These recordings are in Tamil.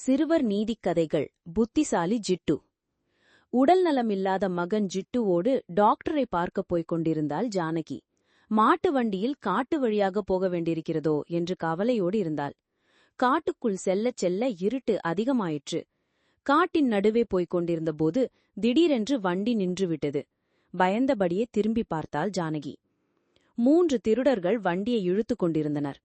சிறுவர் நீதிக் கதைகள் புத்திசாலி ஜிட்டு. உடல் நலமில்லாத மகன் ஜிட்டுவோடு டாக்டரை பார்க்கப் போய்க் கொண்டிருந்தாள் ஜானகி. மாட்டு வண்டியில் காட்டு வழியாக போக வேண்டியிருக்கிறதோ என்று கவலையோடு இருந்தாள். காட்டுக்குள் செல்லச் செல்ல இருட்டு அதிகமாயிற்று. காட்டின் நடுவே போய்க் கொண்டிருந்தபோது திடீரென்று வண்டி நின்றுவிட்டது. பயந்தபடியே திரும்பி பார்த்தாள் ஜானகி. மூன்று திருடர்கள் வண்டியை இழுத்துக் கொண்டிருந்தனர்.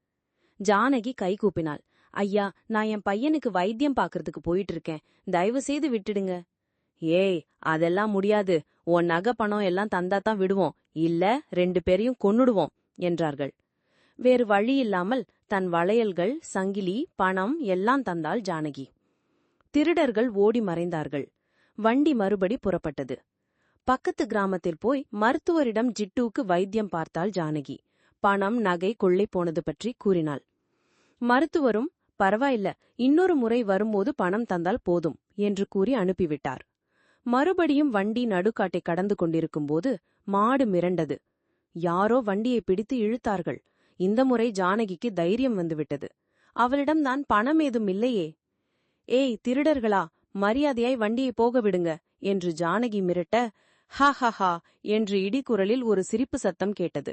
ஜானகி கைகூப்பினாள் ஐயா நான் என் பையனுக்கு வைத்தியம் பாக்குறதுக்கு போயிட்டு இருக்கேன் தயவு செய்து விட்டுடுங்க. ஏய் அதெல்லாம் முடியாது. உன் நகை பணம் எல்லாம் தந்தாதான் விடுவோம். இல்ல ரெண்டு பேரையும் கொன்னுடுவோம் என்றார்கள். வேறு வழி இல்லாமல் தன் வளையல்கள் சங்கிலி பணம் எல்லாம் தந்தாள் ஜானகி. திருடர்கள் ஓடி மறைந்தார்கள். வண்டி மறுபடி புறப்பட்டது. பக்கத்து கிராமத்தில் போய் மருத்துவரிடம் ஜிட்டுவுக்கு வைத்தியம் பார்த்தாள் ஜானகி. பணம் நகை கொள்ளை போனது பற்றி கூறினாள். மருத்துவரும் பரவாயில்ல இன்னொரு முறை வரும்போது பணம் தந்தால் போதும் என்று கூறி அனுப்பிவிட்டார். மறுபடியும் வண்டி நடுக்காட்டை கடந்து கொண்டிருக்கும்போது மாடு மிரண்டது. யாரோ வண்டியை பிடித்து இழுத்தார்கள். இந்த முறை ஜானகிக்கு தைரியம் வந்துவிட்டது. அவளிடம் தான் பணம் ஏதும் இல்லையே. ஏய் திருடர்களா மரியாதையாய் வண்டியை போக விடுங்க என்று ஜானகி மிரட்ட ஹா ஹா ஹா என்று இடிக்குரலில் ஒரு சிரிப்பு சத்தம் கேட்டது.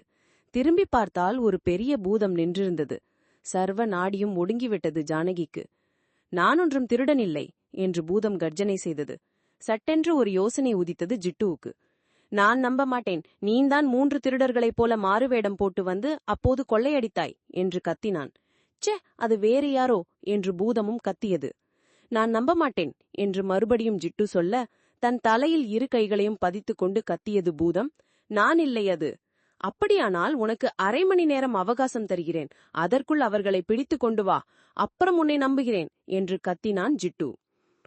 திரும்பி பார்த்தால் ஒரு பெரிய பூதம் நின்றிருந்தது. சர்வ நாடியும் ஒடுங்கிவிட்டது ஜானகிக்கு. நானொன்றும் திருடனில்லை என்று பூதம் கர்ஜனை செய்தது. சட்டென்று ஒரு யோசனை உதித்தது ஜிட்டுவுக்கு. நான் நம்ப மாட்டேன் நீந்தான் மூன்று திருடர்களைப் போல மாறுவேடம் போட்டு வந்து அப்போது கொள்ளையடித்தாய் என்று கத்தினான். ச்சே அது வேறு யாரோ? என்று பூதமும் கத்தியது. நான் நம்ப மாட்டேன் என்று மறுபடியும் ஜிட்டு சொல்ல தன் தலையில் இரு கைகளையும் பதித்துக் கொண்டு கத்தியது பூதம். நான் இல்லை அது. அப்படியானால் உனக்கு அரை மணி நேரம் அவகாசம் தருகிறேன். அதற்குள் அவர்களை பிடித்துக் கொண்டு வா. அப்புறம் உன்னை நம்புகிறேன் என்று கத்தினான் ஜிட்டு.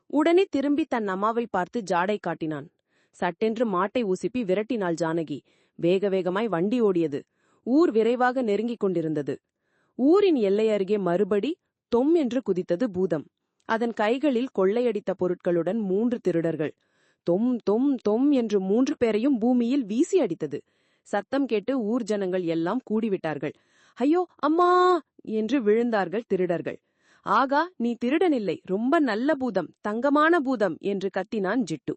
உடனே திரும்பி தன் அம்மாவை பார்த்து ஜாடை காட்டினான். சட்டென்று மாட்டை உசுப்பி விரட்டினாள் ஜானகி. வேக வேகமாய் வண்டி ஓடியது. ஊர் விரைவாக நெருங்கிக் கொண்டிருந்தது. ஊரின் எல்லை அருகே மறுபடி தொம் என்று குதித்தது பூதம். அதன் கைகளில் கொள்ளையடித்த பொருட்களுடன் மூன்று திருடர்கள். தொம் தொம் தொம் என்று மூன்று பேரையும் பூமியில் வீசி அடித்தது. சத்தம் கேட்டு ஊர் ஜனங்கள் எல்லாம் கூடிவிட்டார்கள். ஐயோ அம்மா! என்று விழுந்தார்கள் திருடர்கள். ஆகா நீ திருடனில்லை. ரொம்ப நல்ல பூதம் தங்கமான பூதம் என்று கத்தினான் ஜிட்டு.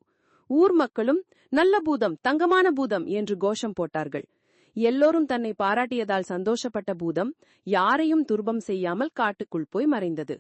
ஊர் மக்களும் நல்ல பூதம் தங்கமான பூதம் என்று கோஷம் போட்டார்கள். எல்லோரும் தன்னை பாராட்டியதால் சந்தோஷப்பட்ட பூதம் யாரையும் துர்பம் செய்யாமல் காட்டுக்குள் போய் மறைந்தது.